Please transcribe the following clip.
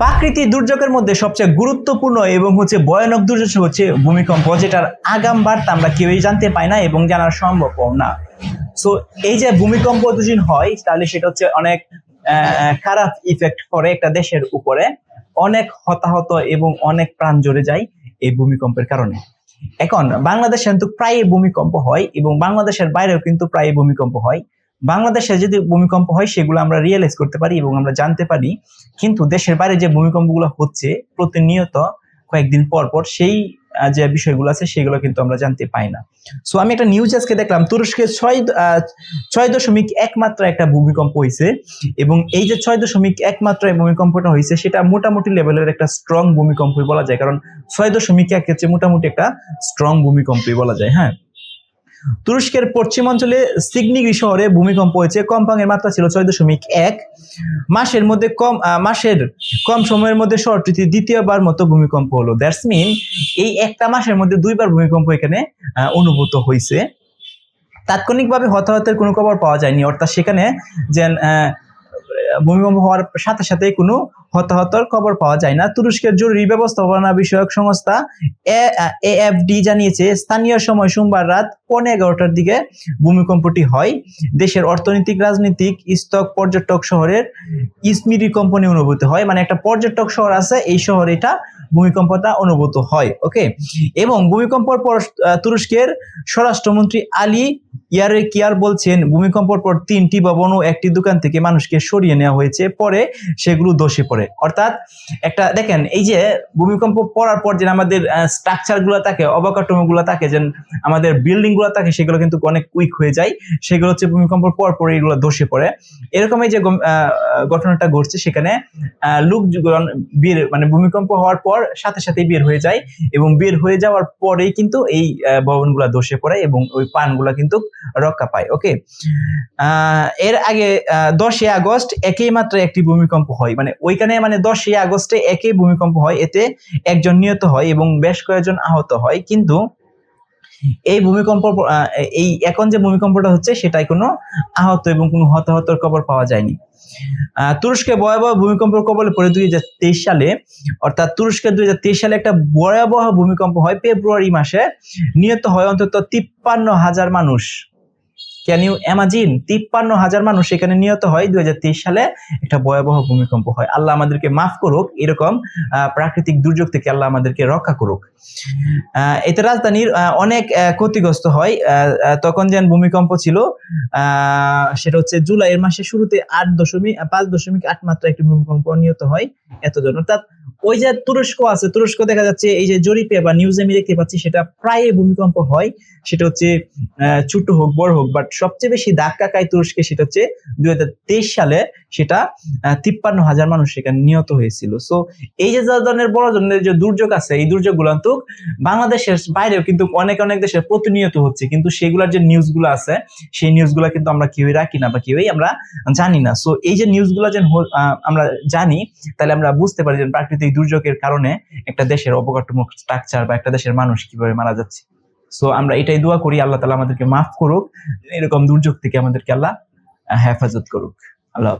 প্রাকৃতিক দুর্যোগের মধ্যে সবচেয়ে গুরুত্বপূর্ণ এবং হচ্ছে ভয়ানক দুর্যোগ হচ্ছে ভূমিকম্প, যেটার আগাম বার্তা আমরা কেউই জানতে পাই না এবং জানা সম্ভব না। সো এই যে ভূমিকম্প যদি হয়, তাহলে সেটা হচ্ছে অনেক খারাপ ইফেক্ট করে একটা দেশের উপরে। অনেক হতাহত এবং অনেক প্রাণ জড়ে যায় এই ভূমিকম্পের কারণে। এখন, বাংলাদেশে কিন্তু প্রায় ভূমিকম্প হয় এবং বাংলাদেশের বাইরেও কিন্তু প্রায় ভূমিকম্প হয়। বাংলাদেশে যদি ভূমিকম্প হয়, সেগুলো আমরা রিয়েলাইজ করতে পারি এবং আমরা জানতে পারি। কিন্তু দেশের বাইরে যে ভূমিকম্পগুলো হচ্ছে, প্রতিনিয়ত কয়েকদিন পর পর সেই যে বিষয়গুলো আছে, সেগুলো কিন্তু আমরা জানতে পাই না। সো আমি একটা নিউজ আজকে দেখলাম, তুরস্কে ছয় ছয় দশমিক একমাত্র একটা ভূমিকম্প হয়েছে এবং এই যে ছয় দশমিক একমাত্র ভূমিকম্পটা হয়েছে সেটা মোটামুটি লেভেলের একটা স্ট্রং ভূমিকম্পই বলা যায়। কারণ ছয় দশমিক এক হচ্ছে মোটামুটি একটা স্ট্রং ভূমিকম্পই বলা যায় হ্যাঁ? তুরস্কের পশ্চিমাঞ্চলে সিগনিগি শহরে ভূমিকম্প হয়েছে। কম্পাঙ্গের মাত্রা ছিল ছয় দশমিক এক। মাসের মধ্যে কম মাসের কম সময়ের মধ্যে শহরটিতে দ্বিতীয়বার মতো ভূমিকম্প হলো। দ্যাটস মিন এই একটা মাসের মধ্যে দুইবার ভূমিকম্প এখানে অনুভূত হয়েছে। তাৎক্ষণিকভাবে হতাহতের কোনো খবর পাওয়া যায়নি। অর্থাৎ সেখানে যে ভূমিকম্প হওয়ার সাথে সাথে কোনো হতাহতর খবর পাওয়া যায় না। তুরস্কের জরুরি ব্যবস্থাপনা বিষয়ক সংস্থা এএফডি জানিয়েছে, স্থানীয় সময় সোমবার রাত পৌনে এগারোটার দিকে ভূমিকম্পটি হয়। দেশের অর্থনৈতিক, রাজনৈতিক স্তক পর্যটক শহরের ইসমিরি কম্পনে অনুভূত হয়। মানে একটা পর্যটক শহর আছে, এই শহরে এটা ভূমিকম্পটা অনুভূত হয়, ওকে? এবং ভূমিকম্পর পর তুরস্কের স্বরাষ্ট্রমন্ত্রী আলী ইয়ারে কিয়ার বলছেন, ভূমিকম্পর পর তিনটি ভবন ও একটি দোকান থেকে মানুষকে সরিয়ে নেওয়া হয়েছে, পরে সেগুলো দোষে পড়ে। অর্থাৎ একটা, দেখেন, এই যে ভূমিকম্প পড়ার পর যে আমাদের স্ট্রাকচারগুলো থাকে, অবকাঠামো গুলো থাকে যে আমাদের বিল্ডিংগুলো থাকে, সেগুলো কিন্তু অনেক উইক হয়ে যায়। সেগুলো হচ্ছে ভূমিকম্পর পর পর এগুলো ধসে পড়ে। এরকম এই যে ঘটনাটা ঘটছে, সেখানে লোকজন বের মানে ভূমিকম্প হওয়ার পর সাথে সাথে বের হয়ে যায় এবং বের হয়ে যাওয়ার পরেই কিন্তু এই ভবনগুলা ধসে পড়ে এবং ওই পানগুলা কিন্তু রক্ষা পায় ওকে এর আগে দশই আগস্ট একই মাত্র একটি ভূমিকম্প হয় মানে ওইখানে মানে দশই আগস্টে একই ভূমিকম্প হয়, এতে একজন নিহত হয় এবং বেশ কয়েকজন আহত হয়, কিন্তু এই ভূমিকম্প এই এখন যে ভূমিকম্পটা হচ্ছে সেটাই কোনো আহত এবং কোনো হতাহতর খবর পাওয়া যায়নি। তুরস্কে ভয়াবহ ভূমিকম্পের কবলে পড়ে দুই হাজার তেইশ সালে, অর্থাৎ তুরস্কে দুই হাজার তেইশ সালে একটা ভয়াবহ ভূমিকম্প হয়, ফেব্রুয়ারি মাসে নিহত হয় অন্তত তিপ্পান্ন হাজার মানুষ। ক্যান ইউ ইমাজিন তিপ্পান্ন হাজার মানুষ এখানে নিহত হয় দুই সালে। একটা ভয়াবহ ভূমিকম্প হয়। আল্লাহ আমাদেরকে মাফ করুক, এরকম প্রাকৃতিক দুর্যোগ থেকে আল্লাহ আমাদেরকে রক্ষা করুক। এতে রাজধানীর অনেক ক্ষতিগ্রস্ত হয়। তখন যেন ভূমিকম্প ছিল সেটা হচ্ছে জুলাইয়ের মাসের শুরুতে আট দশমিক, পাঁচ দশমিক আট মাত্রা একটি ভূমিকম্প নিহত হয়। এতজন অর্থাৎ ওই যে তুরস্ক আছে, তুরস্ক দেখা যাচ্ছে এই যে জরিপে বা নিউজে আমি দেখতে পাচ্ছি সেটা প্রায় ভূমিকম্প হয়। সেটা হচ্ছে ছোট হোক, বড় হোক বাট সবচেয়ে বেশি ধাক্কা খায় তুরস্কে সেটা হচ্ছে দুই সালে সেটা তিপ্পান্ন হাজার মানুষ সেখানে নিহত হয়েছিল। সো এই যে ধরনের বড় ধরনের যে দুর্যোগ আছে, এই দুর্যোগগুলো কিন্তু বাংলাদেশের বাইরেও কিন্তু অনেক অনেক দেশে প্রতিনিয়ত হচ্ছে। কিন্তু সেগুলোর যে নিউজগুলো আছে, সেই নিউজগুলো কিন্তু আমরা কেউই রাখি না বা কেউই আমরা জানি না। সো এই যে নিউজগুলো যে আমরা জানি, তাহলে আমরা বুঝতে পারি যে প্রাকৃতিক দুর্যোগের কারণে একটা দেশের অবকাঠামো স্ট্রাকচার বা একটা দেশের মানুষ কীভাবে মারা যাচ্ছে সো আমরা এটাই দোয়া করি, আল্লাহ তালা আমাদেরকে মাফ করুক, এরকম দুর্যোগ থেকে আমাদেরকে আল্লাহ হেফাজত করুক আল্লাহ।